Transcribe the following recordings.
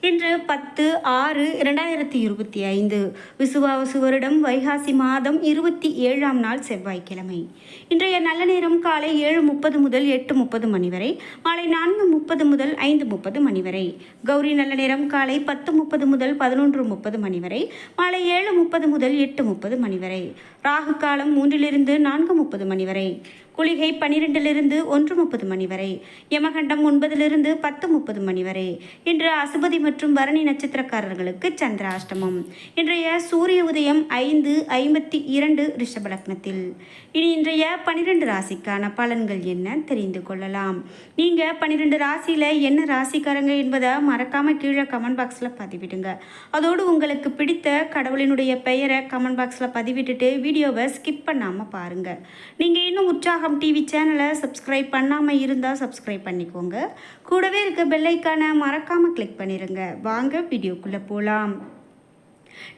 இன்று பத்து ஆறு இரண்டாயிரத்தி இருபத்தி ஐந்து. விசுவாசு வருடம் வைகாசி மாதம் இருபத்தி ஏழாம் நாள் செவ்வாய்க்கிழமை. இன்றைய நல்ல நேரம் காலை ஏழு முப்பது முதல் எட்டு முப்பது மணி வரை மாலை நான்கு முப்பது முதல் ஐந்து முப்பது மணி வரை. கௌரி நல்ல நேரம் காலை பத்து முப்பது முதல் பதினொன்று முப்பது மணி வரை மாலை ஏழு முப்பது முதல் எட்டு முப்பது மணி வரை. ராகு காலம் மூன்றிலிருந்து நான்கு முப்பது மணி வரை. குளிகை பனிரெண்டிலிருந்து ஒன்று முப்பது மணி வரை யமகண்டம் ஒன்பதிலிருந்து பத்து முப்பது மணி வரை இன்று அசுபதி மற்றும் பரணி நட்சத்திரக்காரர்களுக்கு சந்திராஷ்டமம். இன்றைய சூரிய உதயம் ஐந்து ஐம்பத்தி இரண்டு ரிஷபலக்னத்தில். இனி இன்றைய பனிரெண்டு ராசிக்கான பலன்கள் என்ன தெரிந்து கொள்ளலாம். நீங்கள் பன்னிரெண்டு ராசியில் என்ன ராசிக்காரங்க என்பதை மறக்காம கீழே கமெண்ட் பாக்ஸில் பதிவிடுங்க. அதோடு உங்களுக்கு பிடித்த கடவுளினுடைய பெயரை கமெண்ட் பாக்ஸில் பதிவிட்டுட்டு வீடியோவை ஸ்கிப் பண்ணாமல் பாருங்கள் நீங்கள் இன்னும் உற்சாகம் டிவி சேனலை சப்ஸ்கிரைப் பண்ணாமல் இருந்தால் சப்ஸ்கிரைப் பண்ணிக்கோங்க. கூடவே இருக்க பெல்லைக்கான மறக்காமல் கிளிக் பண்ணிடுங்க வாங்க வீடியோக்குள்ளே போகலாம்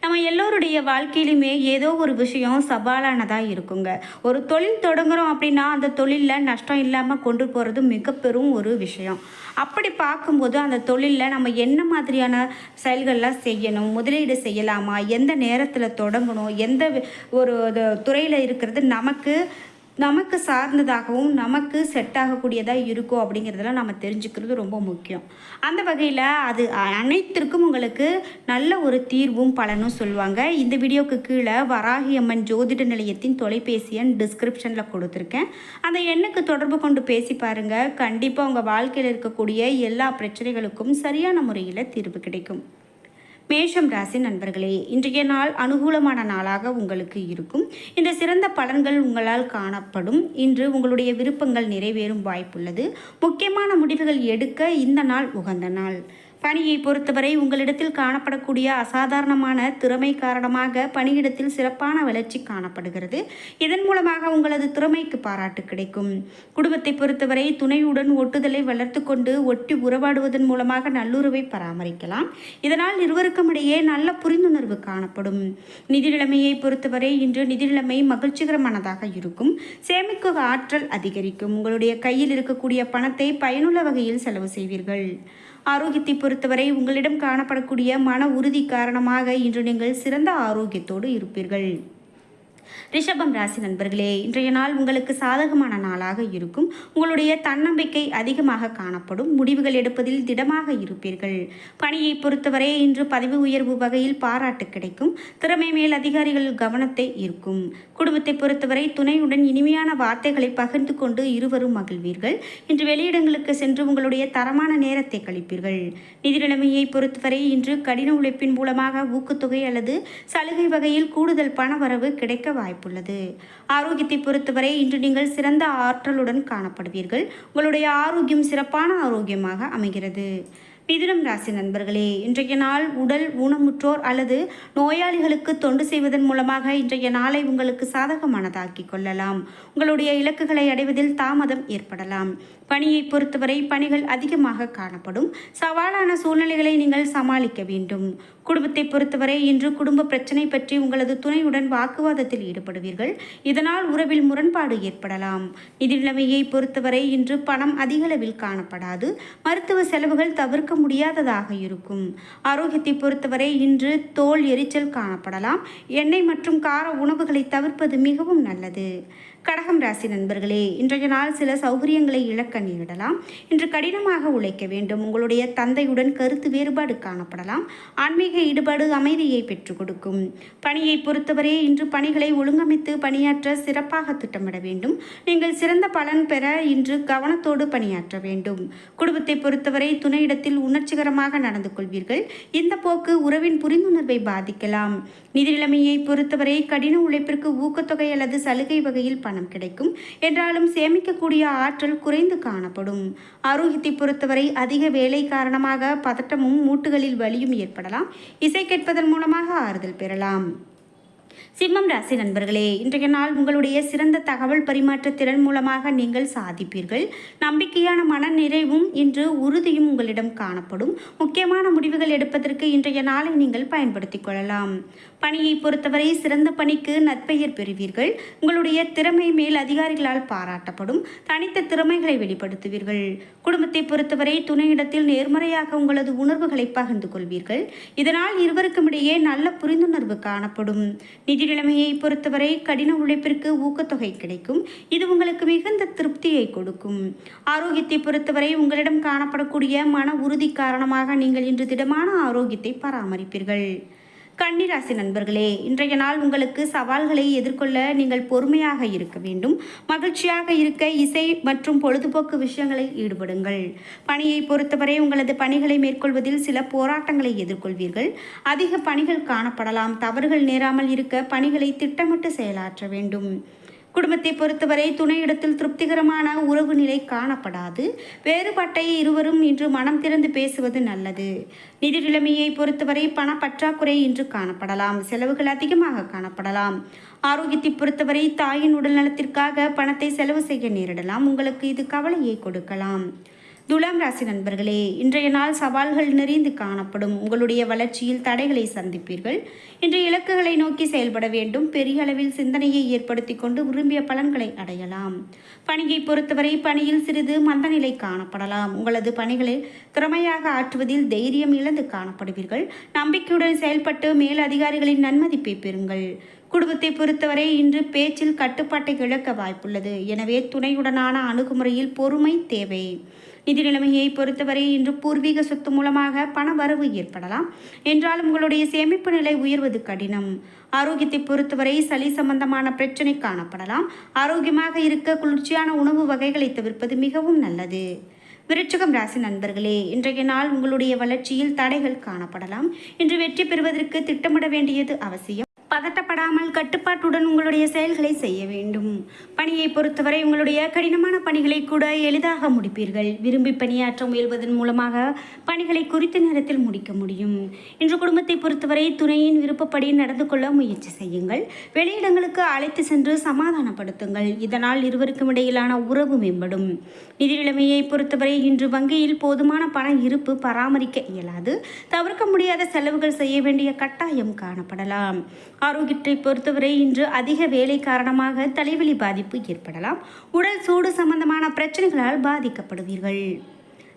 நம்ம எல்லோருடைய வாழ்க்கையிலுமே ஏதோ ஒரு விஷயம் சவாலானதாக இருக்குங்க. ஒரு தொழில் தொடங்குறோம் அப்படின்னா அந்த தொழிலில் நஷ்டம் இல்லாமல் கொண்டு போகிறது மிக பெரும் ஒரு விஷயம். அப்படி பார்க்கும்போது அந்த தொழிலில் நம்ம என்ன மாதிரியான செயல்கள்லாம் செய்யணும் முதலீடு செய்யலாமா எந்த நேரத்தில் தொடங்கணும் எந்த ஒரு துறையில் இருக்கிறது நமக்கு நமக்கு சார்ந்ததாகவும் நமக்கு செட் ஆகக்கூடியதாக இருக்கும் அப்படிங்கிறதெல்லாம் நம்ம தெரிஞ்சுக்கிறது ரொம்ப முக்கியம். அந்த வகையில் அது அனைத்திற்கும் உங்களுக்கு நல்ல ஒரு தீர்வும் பலனும் சொல்லுவாங்க. இந்த வீடியோக்கு கீழே வராகி அம்மன் ஜோதிட நிலையத்தின் தொலைபேசி எண் டிஸ்கிரிப்ஷனில் கொடுத்துருக்கேன். அந்த எண்ணுக்கு தொடர்பு கொண்டு பேசி பாருங்கள் கண்டிப்பாக உங்கள் வாழ்க்கையில் இருக்கக்கூடிய எல்லா பிரச்சனைகளுக்கும் சரியான முறையில் தீர்வு கிடைக்கும். மேஷம் ராசி நண்பர்களே இன்றைய நாள் அனுகூலமான நாளாக உங்களுக்கு இருக்கும். இந்த சிறந்த பலன்கள் உங்களால் காணப்படும். இன்று உங்களுடைய விருப்பங்கள் நிறைவேறும் வாய்ப்புள்ளது. முக்கியமான முடிவுகள் எடுக்க இந்த நாள் உகந்த நாள். பணியை பொறுத்தவரை உங்களிடத்தில் காணப்படக்கூடிய அசாதாரணமான திறமை காரணமாக பணியிடத்தில் சிறப்பான வளர்ச்சி காணப்படுகிறது. இதன் மூலமாக உங்களது திறமைக்கு பாராட்டு கிடைக்கும். குடும்பத்தை பொறுத்தவரை துணையுடன் ஒட்டுதலை வளர்த்து கொண்டு ஒட்டி உறவாடுவதன் மூலமாக நல்லுறவை பராமரிக்கலாம். இதனால் இருவருக்கும் இடையே நல்ல புரிந்துணர்வு காணப்படும். நிதி நிலைமையை பொறுத்தவரை இன்று நிதி நிலைமை மகிழ்ச்சிகரமானதாக இருக்கும். சேமிக்க ஆற்றல் அதிகரிக்கும். உங்களுடைய கையில் இருக்கக்கூடிய பணத்தை பயனுள்ள வகையில் செலவு செய்வீர்கள். ஆரோக்கியத்தை பொறுத்தவரை உங்களிடம் காணப்படக்கூடிய மன உறுதி காரணமாக இன்று நீங்கள் சிறந்த ஆரோக்கியத்தோடு இருப்பீர்கள். ரிஷபம் ராசி நண்பர்களே இன்றைய நாள் உங்களுக்கு சாதகமான நாளாக இருக்கும். உங்களுடைய தன்னம்பிக்கை அதிகமாக காணப்படும். முடிவுகள் எடுப்பதில் திடமாக இருப்பீர்கள். பணியை பொறுத்தவரை இன்று பதவி உயர்வு வகையில் பாராட்டு கிடைக்கும். திறமை மேல் அதிகாரிகள் கவனத்தை இருக்கும் குடும்பத்தை பொறுத்தவரை துணையுடன் இனிமையான வார்த்தைகளை பகிர்ந்து கொண்டு இருவரும் மகிழ்வீர்கள். இன்று வெளியிடங்களுக்கு சென்று உங்களுடைய தரமான நேரத்தை கழிப்பீர்கள். நிதி நிலைமையை பொறுத்தவரை இன்று கடின உழைப்பின் மூலமாக ஊக்கத்தொகை அல்லது சலுகை வகையில் கூடுதல் பண வரவு கிடைக்க வாய்ப்புள்ளது. ஆரோக்கியத்தை பொறுத்தவரை இன்று நீங்கள் சிறந்த ஆற்றலுடன் காணப்படுவீர்கள். உங்களுடைய ஆரோக்கியம் சிறப்பான ஆரோக்கியமாக அமைகிறது. மிதுனம் ராசி நண்பர்களே இன்றைய நாள் உடல் ஊனமுற்றோர் அல்லது நோயாளிகளுக்கு தொண்டு செய்வதன் மூலமாக இன்றைய நாளை உங்களுக்கு சாதகமானதாக்கி கொள்ளலாம். உங்களுடைய இலக்குகளை அடைவதில் தாமதம் ஏற்படலாம். பணியை பொறுத்தவரை பணிகள் அதிகமாக காணப்படும். சவாலான சூழ்நிலைகளை நீங்கள் சமாளிக்க வேண்டும். குடும்பத்தை பொறுத்தவரை இன்று குடும்ப பிரச்சனை பற்றி உங்களது துணையுடன் வாக்குவாதத்தில் ஈடுபடுவீர்கள். இதனால் உறவில் முரண்பாடு ஏற்படலாம். நிதி நிலைமையை பொறுத்தவரை இன்று பணம் அதிகளவில் காணப்படாது. மருத்துவ செலவுகள் தவிர்க்க முடியாததாக இருக்கும். ஆரோக்கியத்தை பொறுத்தவரை இன்று தோல் எரிச்சல் காணப்படலாம். எண்ணெய் மற்றும் கார உணவுகளை தவிர்ப்பது மிகவும் நல்லது. கடகம் ராசி நண்பர்களே இன்றைய நாள் சில சௌகரியங்களை இழக்க நேரிடலாம் இன்று கடினமாக உழைக்க வேண்டும். உங்களுடைய தந்தையுடன் கருத்து வேறுபாடு காணப்படலாம். ஆன்மீக ஈடுபாடு அமைதியை பெற்றுக் கொடுக்கும். பணியை பொறுத்தவரை இன்று பணிகளை ஒழுங்கமைத்து பணியாற்ற சிறப்பாக திட்டமிட வேண்டும். நீங்கள் சிறந்த பலன் பெற இன்று கவனத்தோடு பணியாற்ற வேண்டும். குடும்பத்தை பொறுத்தவரை துணையிடத்தில் உணர்ச்சிகரமாக நடந்து கொள்வீர்கள். இந்த போக்கு உறவின் புரிந்துணர்வை பாதிக்கலாம். நிதி நிலைமையை பொறுத்தவரை கடின உழைப்பிற்கு ஊக்கத்தொகை அல்லது சலுகை வகையில் பணம் கிடைக்கும். என்றாலும் சேமிக்கக்கூடிய ஆற்றல் குறைந்து காணப்படும். ஆரோக்கியத்தை பொறுத்தவரை அதிக வேலை காரணமாக பதட்டமும் மூட்டுகளில் வலியும் ஏற்படலாம். இசை கேட்பதன் மூலமாக ஆறுதல் பெறலாம். சிம்மம் ராசி நண்பர்களே இன்றைய நாள் உங்களுடைய சிறந்த தகவல் பரிமாற்ற திறன் மூலமாக நீங்கள் சாதிப்பீர்கள். நம்பிக்கையான மன நிறைவும் இன்று உறுதியும் உங்களிடம் காணப்படும். முக்கியமான முடிவுகள் எடுப்பதற்கு இன்றைய நாளை நீங்கள் பயன்படுத்திக் கொள்ளலாம். பணியை பொறுத்தவரை சிறந்த பணிக்கு நற்பெயர் பெறுவீர்கள். உங்களுடைய திறமை மேல் அதிகாரிகளால் பாராட்டப்படும். தனித்த திறமைகளை வெளிப்படுத்துவீர்கள். குடும்பத்தை பொறுத்தவரை துணையிடத்தில் நேர்மறையாக உங்களது உணர்வுகளை பகிர்ந்து கொள்வீர்கள். இதனால் இருவருக்கும் இடையே நல்ல புரிந்துணர்வு காணப்படும். நிதி நிலைமையை பொறுத்தவரை கடின உழைப்பிற்கு ஊக்கத்தொகை கிடைக்கும். இது உங்களுக்கு மிகுந்த திருப்தியை கொடுக்கும். ஆரோக்கியத்தை பொறுத்தவரை உங்களிடம் காணப்படக்கூடிய மன உறுதி காரணமாக நீங்கள் இன்று திடமான ஆரோக்கியத்தை பராமரிப்பீர்கள். கன்னிராசி நண்பர்களே இன்றைய நாள் உங்களுக்கு சவால்களை எதிர்கொள்ள நீங்கள் பொறுமையாக இருக்க வேண்டும். மகிழ்ச்சியாக இருக்க இசை மற்றும் பொழுதுபோக்கு விஷயங்களை ஈடுபடுங்கள். பணியை பொறுத்தவரை உங்களது பணிகளை மேற்கொள்வதில் சில போராட்டங்களை எதிர்கொள்வீர்கள். அதிக பணிகள் காணப்படலாம். தவறுகள் நேராமல் இருக்க பணிகளை திட்டமிட்டு செயலாற்ற வேண்டும். குடும்பத்தை பொறுத்தவரை துணையிடத்தில் திருப்திகரமான உறவு நிலை காணப்படாது. வேறுபாட்டை இருவரும் இன்று மனம் திறந்து பேசுவது நல்லது. நிதி நிலைமையை பொறுத்தவரை பண பற்றாக்குறை இன்று காணப்படலாம். செலவுகள் அதிகமாக காணப்படலாம். ஆரோக்கியத்தை பொறுத்தவரை தாயின் உடல் நலத்திற்காக பணத்தை செலவு செய்ய நேரிடலாம். உங்களுக்கு இது கவலையை கொடுக்கலாம். துலாம் ராசி நண்பர்களே இன்றைய நாள் சவால்கள் நிறைந்து காணப்படும். உங்களுடைய வளர்ச்சியில் தடைகளை சந்திப்பீர்கள். இன்றைய இலக்குகளை நோக்கி செயல்பட வேண்டும். பெரிய அளவில் சிந்தனையை ஏற்படுத்தி கொண்டு விரும்பிய பலன்களை அடையலாம். பணியை பொறுத்தவரை பணியில் சிறிது மந்தநிலை காணப்படலாம். உங்களது பணிகளை திறமையாக ஆற்றுவதில் தைரியம் இழந்து காணப்படுவீர்கள். நம்பிக்கையுடன் செயல்பட்டு மேல் அதிகாரிகளின் நன்மதிப்பை பெறுங்கள். குடும்பத்தை பொறுத்தவரை இன்று பேச்சில் கட்டுப்பாட்டை இழக்க வாய்ப்புள்ளது. எனவே துணையுடனான அணுகுமுறையில் பொறுமை தேவை. நிதி நிலைமையை பொறுத்தவரை இன்று பூர்வீக சொத்து மூலமாக பண வரவு ஏற்படலாம். என்றாலும் உங்களுடைய சேமிப்பு நிலை உயர்வது கடினம். ஆரோக்கியத்தை பொறுத்தவரை சளி சம்பந்தமான பிரச்சனை காணப்படலாம். ஆரோக்கியமாக இருக்க குளிர்ச்சியான உணவு வகைகளை தவிர்ப்பது மிகவும் நல்லது. விருச்சகம் ராசி நண்பர்களே இன்றைய நாள் உங்களுடைய வளர்ச்சியில் தடைகள் காணப்படலாம். இன்று வெற்றி பெறுவதற்கு திட்டமிட வேண்டியது அவசியம். பதட்டப்படாமல் கட்டுப்பாட்டுடன் உங்களுடைய செயல்களை செய்ய வேண்டும். பணியை பொறுத்தவரை உங்களுடைய கடினமான பணிகளை கூட எளிதாக முடிப்பீர்கள். விரும்பி பணியாற்ற முயல்வதன் மூலமாக பணிகளை குறித்த நேரத்தில் முடிக்க முடியும். இன்று குடும்பத்தை பொறுத்தவரை துணையின் விருப்பப்படி நடந்து கொள்ள முயற்சி செய்யுங்கள். வெளியிடங்களுக்கு அழைத்து சென்று சமாதானப்படுத்துங்கள். இதனால் இருவருக்கும் இடையிலான உறவு மேம்படும். நிதி நிலைமையை பொறுத்தவரை இன்று வங்கியில் போதுமான பண இருப்பு பராமரிக்க இயலாது. தவிர்க்க முடியாத செலவுகள் செய்ய வேண்டிய கட்டாயம் காணப்படலாம். ஆரோக்கியத்தை பொறுத்தவரை இன்று அதிக வேலை காரணமாக தலைவலி பாதிப்பு ஏற்படலாம். உடல் சூடு சம்பந்தமான பிரச்சனைகளால் பாதிக்கப்படுவீர்கள்.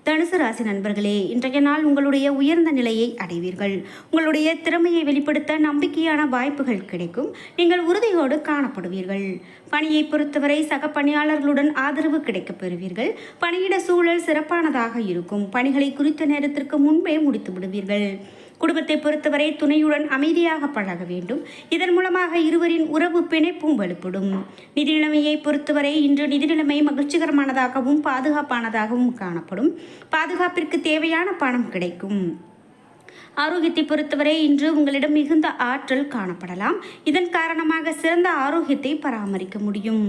தனுசு ராசி நண்பர்களே இன்றைய நாள் உங்களுடைய உயர்ந்த நிலையை அடைவீர்கள். உங்களுடைய திறமையை வெளிப்படுத்த நம்பிக்கையான வாய்ப்புகள் கிடைக்கும். நீங்கள் உறுதியோடு காணப்படுவீர்கள். பணியை பொறுத்தவரை சக பணியாளர்களுடன் ஆதரவு கிடைக்கப் பெறுவீர்கள். பணியிட சூழல் சிறப்பானதாக இருக்கும். பணிகளை குறித்த நேரத்திற்கு முன்பே முடித்து விடுவீர்கள் குடும்பத்தை பொறுத்தவரை துணையுடன் அமைதியாக பழக வேண்டும். இதன் மூலமாக இருவரின் உறவு பிணைப்பும் வலுப்படும். நிதி நிலைமையை பொறுத்தவரை இன்று நிதி நிலைமை மகிழ்ச்சிகரமானதாகவும் பாதுகாப்பானதாகவும் காணப்படும். பாதுகாப்பிற்கு தேவையான பணம் கிடைக்கும். ஆரோக்கியத்தை பொறுத்தவரை இன்று உங்களிடம் மிகுந்த ஆற்றல் காணப்படலாம். இதன் காரணமாக சிறந்த ஆரோக்கியத்தை பராமரிக்க முடியும்.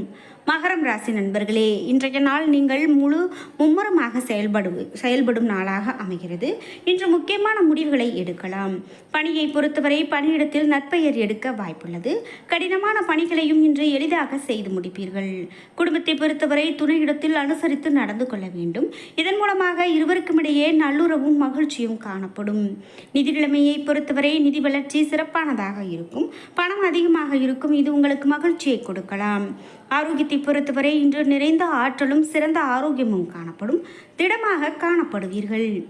மகரம் ராசி நண்பர்களே இன்றைய நாள் நீங்கள் முழு மும்முரமாக செயல்படு செயல்படும் நாளாக அமைகிறது. இன்று முக்கியமான முடிவுகளை எடுக்கலாம். பணியை பொறுத்தவரை பணியிடத்தில் நற்பெயர் எடுக்க வாய்ப்புள்ளது. கடினமான பணிகளையும் இன்று எளிதாக செய்து முடிப்பீர்கள். குடும்பத்தை பொறுத்தவரை துணையிடத்தில் அனுசரித்து நடந்து கொள்ள வேண்டும். இதன் மூலமாக இருவருக்கும் இடையே நல்லுறவும் மகிழ்ச்சியும் காணப்படும். நிதி நிலைமையை பொறுத்தவரை நிதி வளர்ச்சி சிறப்பானதாக இருக்கும். பணம் அதிகமாக இருக்கும். இது உங்களுக்கு மகிழ்ச்சியை கொடுக்கலாம். ஆரோக்கியத்தை பொறுத்தவரை இன்று நிறைந்த ஆற்றலும் சிறந்த ஆரோக்கியமும் காணப்படும் திடமாக காணப்படுவீர்கள்.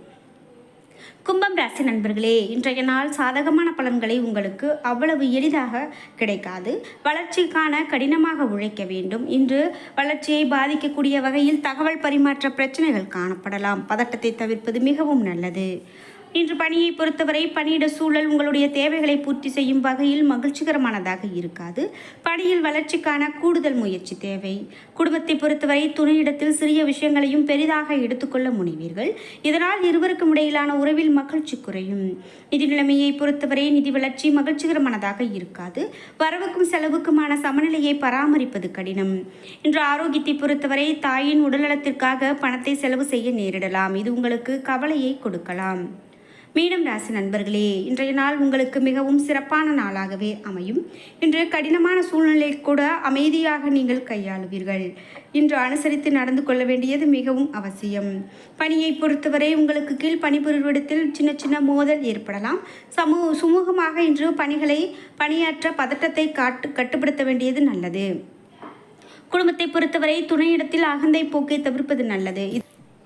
கும்பம் ராசி நண்பர்களே இன்றைய நாள் சாதகமான பலன்களை உங்களுக்கு அவ்வளவு எளிதாக கிடைக்காது. வளர்ச்சிக்கான கடினமாக உழைக்க வேண்டும். இன்று வளர்ச்சியை பாதிக்கக்கூடிய வகையில் தகவல் பரிமாற்ற பிரச்சனைகள் காணப்படலாம். பதட்டத்தை தவிர்ப்பது மிகவும் நல்லது. இன்று பணியை பொறுத்தவரை பணியிட சூழல் உங்களுடைய தேவைகளை பூர்த்தி செய்யும் வகையில் மகிழ்ச்சிகரமானதாக இருக்காது. பணியில் வளர்ச்சிக்கான கூடுதல் முயற்சி தேவை. குடும்பத்தை பொறுத்தவரை துணையிடத்தில் சிறிய விஷயங்களையும் பெரிதாக எடுத்துக்கொள்ள முனைவீர்கள். இதனால் இருவருக்கும் இடையிலான உறவில் மகிழ்ச்சி குறையும். நிதி நிலைமையை பொறுத்தவரை நிதி வளர்ச்சி மகிழ்ச்சிகரமானதாக இருக்காது. வரவுக்கும் செலவுக்குமான சமநிலையை பராமரிப்பது கடினம். இன்று ஆரோக்கியத்தை பொறுத்தவரை தாயின் உடல்நலத்திற்காக பணத்தை செலவு செய்ய நேரிடலாம். இது உங்களுக்கு கவலையை கொடுக்கலாம். மீனம் ராசி நண்பர்களே இன்றைய நாள் உங்களுக்கு மிகவும் சிறப்பான நாளாகவே அமையும். இன்று கடினமான சூழ்நிலை கூட அமைதியாக நீங்கள் கையாளுவீர்கள். இன்று அனுசரித்து நடந்து கொள்ள வேண்டியது மிகவும் அவசியம். பணியை பொறுத்தவரை உங்களுக்கு கீழ் பணிபுரிவிடத்தில் சின்ன சின்ன மோதல் ஏற்படலாம். சமூக சுமூகமாக இன்று பணிகளை பணியாற்ற பதட்டத்தை காட்டு கட்டுப்படுத்த வேண்டியது நல்லது. குடும்பத்தை பொறுத்தவரை துணையிடத்தில் அகந்தை போக்கை தவிர்ப்பது நல்லது.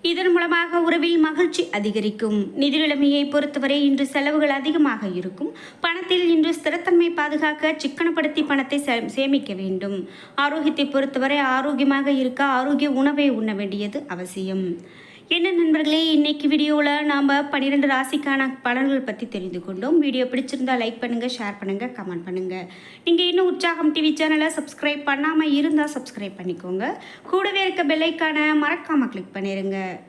இதன் மூலமாக உறவில் மகிழ்ச்சி அதிகரிக்கும். நிதி நிலைமையை பொறுத்தவரை இன்று செலவுகள் அதிகமாக இருக்கும். பணத்தில் இன்று ஸ்திரத்தன்மை பாதுகாக்க சிக்கனப்படுத்தி பணத்தை சே- சேமிக்க வேண்டும். ஆரோக்கியத்தை பொறுத்தவரை ஆரோக்கியமாக இருக்க ஆரோக்கிய உணவை உண்ண வேண்டியது அவசியம். என்ன நண்பர்களே இன்னைக்கு வீடியோவில் நாம் பன்னிரெண்டு ராசிக்கான பலன்கள் பற்றி தெரிந்து கொண்டோம். வீடியோ பிடிச்சிருந்தா லைக் பண்ணுங்கள் ஷேர் பண்ணுங்கள் கமெண்ட் பண்ணுங்கள் நீங்கள் இன்னும் உற்சாகம் டிவி சேனலை சப்ஸ்கிரைப் பண்ணாமல் இருந்தால் சப்ஸ்கிரைப் பண்ணிக்கோங்க. கூடவே இருக்க பெல்லைக்கான மறக்காமல் கிளிக் பண்ணிடுங்க